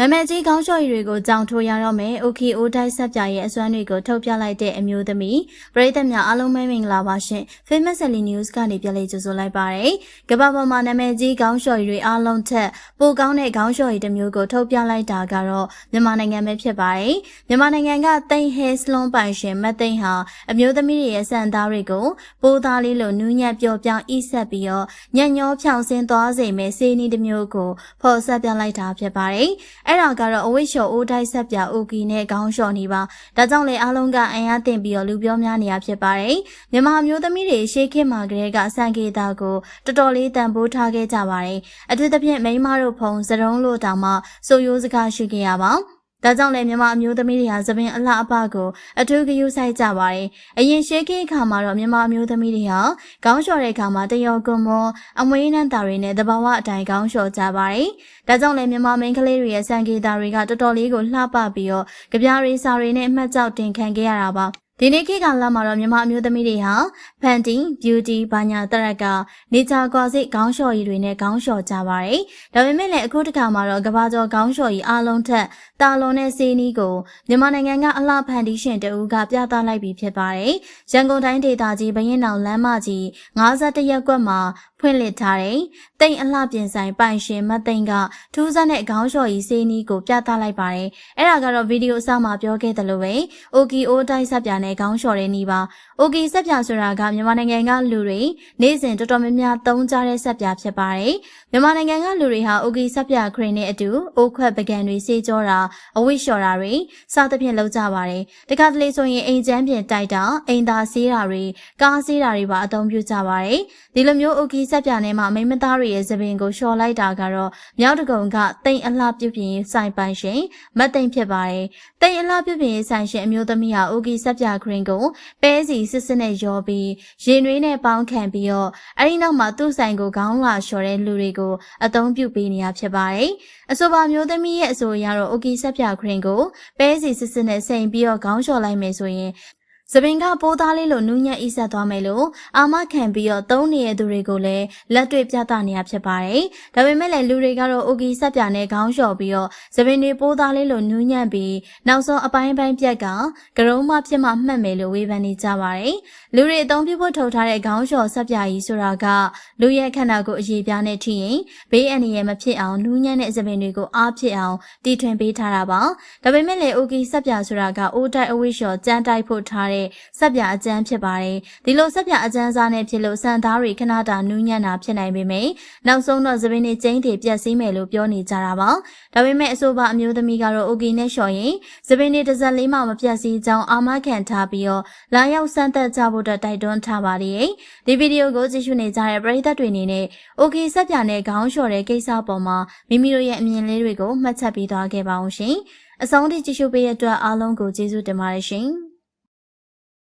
နာမည်ကြီးခေါင်းလျှော်ရည်တွေကိုကြောင်ထိုးရတော့မယ်။ OK O တိုက်ဆက်ပြရဲ့အစွမ်းတွေကိုထုတ်ပြလိုက်တဲ့အမျိုးသမီးပရိသတ်များအားလုံးပဲမင်္ဂလာပါရှင်။ Famous Sally News ကနေပြန်လည်ကြိုဆိုလိုက်ပါရစေ။ကမ္ဘာပေါ်မှာနာမည်ကြီးခေါင်းလျှော်ရည်တွေအားလုံးထက်ပိုကောင်းတဲ့ခေါင်းလျှော်ရည်တစ်မျိုးကိုထုတ်ပြလိုက်တာကတော့မြန်မာနိုင်ငံပဲဖြစ်ပါတယ်။မြန်မာနိုင်ငံကသိန်း hair salon ပိုင်ရှင်မတ်သိန်းဟာအမျိုးသမီးတွေရဲ့စံသားတွေကိုပိုးသားလေးလိုနူးညံ့ပျော်ပြောင်းဣဆက်ပြီးတော့ညံ့ညောဖြောင်ဆင်းသွားစေမယ့်စေနီတစ်မျိုးကိုဖော်ဆက်ပြလိုက်တာဖြစ်ပါတယ်။အဲ့ဒါကတော့အဝိရှော်အိုးတိုက်ဆက်ပြအိုကီနဲ့ခေါင်းလျှော်နေပါဒါကြောင့်လေအားလုံးကအင်အားတင်ပြီးတော့လူပြောများနေရဖြစ်ပါတယ်မြန်မာမျိုးသမီးတွေရှေးခေတ်မှာကလေးကစံကေတာကိုတော်တော်လေးတန်ဖိုးထားခဲ့ကြပါတယ်အထူးသဖြင့်မိန်းမတို့ဖုံစရုံးလို့တောင်မှဆိုရိုးစကားရှိခဲ့ရပါ ဒါကြောင့်လည်းမြန်မာအမျိုးသမီးတွေဟာသပင်အလှအပကိုအထူးဂရုစိုက်ကြပါတယ်။အရင်ရှေးခေတ်အခါမှာတော့မြန်မာအမျိုးသမီးတွေဟာခေါင်းလျှော်တဲ့အခါမှာတယောကွန်မွန်အမွေးနှံတာတွေနဲ့တဘာဝအတိုင်းခေါင်းလျှော်ကြပါတယ်။ဒါကြောင့်လည်းမြန်မာမိန်းကလေးတွေရဲ့စံကေတာတွေကတော်တော်လေးကိုလှပပြီးတော့ကြပြားရီစာတွေနဲ့အမှတ်ကြောက်တင်ခံခဲ့ရတာပါ။ ဒီနေ့ခေတ်ကလာမှာတော့မြန်မာအမျိုးသမီးတွေဟာဖန်တီ beauty ဘာညာတရကနေချာကွာစိခေါင်းလျှော်ရည်တွေနဲ့ခေါင်းလျှော်ကြပါတယ်။ဒါပေမဲ့လည်းအခုတခါမှာတော့ကဘာကျော်ခေါင်းလျှော်ရည်အားလုံးထက်တာလွန်တဲ့စီးနီးကိုမြန်မာနိုင်ငံကအလှဖန်တီရှင်တဦးကပြသလိုက်ပြီးဖြစ်ပါတယ်။ရန်ကုန်တိုင်းဒေသကြီးဘရင်တောင်လမ်းမကြီး51ရပ်ကွက်မှာဖွင့်လှစ်ထားတဲ့တိမ်အလှပြင်ဆိုင်ပိုင်ရှင်မသိန်းကထူးဆန်းတဲ့ခေါင်းလျှော်ရည်စီးနီးကိုပြသလိုက်ပါတယ်။အဲ့ဒါကတော့ဗီဒီယိုအစမှာပြောခဲ့သလိုပဲ OKO တိုက်ဆက်ပြနဲ့ခေါင်းလျှော်တဲ့နီးပါ။ OK ဆက်ပြဆိုတာကမြန်မာနိုင်ငံကလူတွေနေ့စဉ်တော်တော်များများသုံးကြတဲ့ဆက်ပြဖြစ်ပါတယ်။မြန်မာနိုင်ငံကလူတွေဟာ OK ဆက်ပြခရင်နဲ့အတူအိုးခွက်ပကံတွေစေးကြောတာအဝိလျှော်တာတွေစသဖြင့်လုပ်ကြပါတယ်။တခါတလေဆိုရင်အိမ်ချမ်းပြင်တိုက်တာအိမ်သာစေးတာတွေကားစေးတာတွေပါအသုံးပြုကြပါတယ်။ဒီလိုမျိုး OK ဆက်ပြနဲ့မှမိမသားတွေရဲ့သပင်ကိုလျှော်လိုက်တာကတော့မြောက်တကုံကတိမ်အလှပြုပြင်စိုင်ပိုင်ရှင်မတ်တိမ်ဖြစ်ပါတယ်။တိမ်အလှပြုပြင်ဆိုင်ရှင်အမျိုးသမီးဟာ OK ဆက်ပြခရင်ကိုပဲစီစစ်စစ်နဲ့ရောပြီးရင်နွေးနဲ့ပေါင်းခံပြီးတော့အဲဒီနောက်မှာသူ့ဆိုင်ကိုခေါင်းလာလျှော်တဲ့လူတွေကိုအသုံးပြုပေးနေရဖြစ်ပါတယ်။အဆိုပါမျိုးသမီးရဲ့အဆိုအရတော့ OK ဆက်ပြခရင်ကိုပဲစီစစ်စစ်နဲ့စိန်ပြီးတော့ခေါင်းလျှော်လိုက်မယ်ဆိုရင် စပင်ကပိုးသားလေးလိုနူးညံ့ဣဆက်သွားမယ်လို့အာမခံပြီးတော့သုံးနေတဲ့သူတွေကိုလည်းလက်တွေ့ပြသနေရဖြစ်ပါတယ်။ဒါပေမဲ့လည်းလူတွေကတော့အိုကီဆက်ပြနဲ့ခေါင်းလျှော်ပြီးတော့စပင်တွေပိုးသားလေးလိုနူးညံ့ပြီးနောက်ဆုံးအပိုင်းပိုင်းပြက်ကကရုံးမဖြစ်မှမှတ်မယ်လို့ဝေဖန်နေကြပါတယ်။လူတွေအသုံးပြုဖို့ထုတ်ထားတဲ့ခေါင်းလျှော်ဆက်ပြကြီးဆိုတာကလူရဲ့ခန္ဓာကိုယ်အရေးပြားနဲ့ထိရင်ဘေးအန္တရာယ်မဖြစ်အောင်နူးညံ့တဲ့စပင်တွေကိုအားဖြစ်အောင်တည်ထွင်ပေးထားတာပါ။ဒါပေမဲ့လည်းအိုကီဆက်ပြဆိုတာကအိုးတိုက်အဝိလျှော်ကြမ်းတိုက်ဖို့ထားတဲ့တဲ့ဆက်ပြအကျန်းဖြစ်ပါတယ်။ဒီလိုဆက်ပြအကျန်းစားနဲ့ဖြစ်လို့စံသားတွေခဏတာနူးညံ့တာဖြစ်နိုင်ပေမယ့်နောက်ဆုံးတော့သပင်းတွေကျင်းတွေပြက်စီးမယ်လို့ပြောနေကြတာပါ။ဒါပေမဲ့အဆိုပါအမျိုးသမီးကတော့အိုကီနဲ့လျှော်ရင်သပင်းတွေတစ်စက်လေးမှမပြက်စီးကြောင်းအာမခံထားပြီးတော့လာရောက်စမ်းသပ်ကြဖို့တိုက်တွန်းထားပါတယ်။ဒီဗီဒီယိုကိုကြည့်ရှုနေကြတဲ့ပရိသတ်တွေအနေနဲ့အိုကီဆက်ပြနဲ့ခေါင်းလျှော်တဲ့ကိစ္စပေါ်မှာမိမိတို့ရဲ့အမြင်လေးတွေကိုမှတ်ချက်ပေးသွားခဲ့ပါအောင်ရှင်။အဆုံးထိကြည့်ရှုပေးတဲ့အတွက်အားလုံးကိုကျေးဇူးတင်ပါတယ်ရှင်။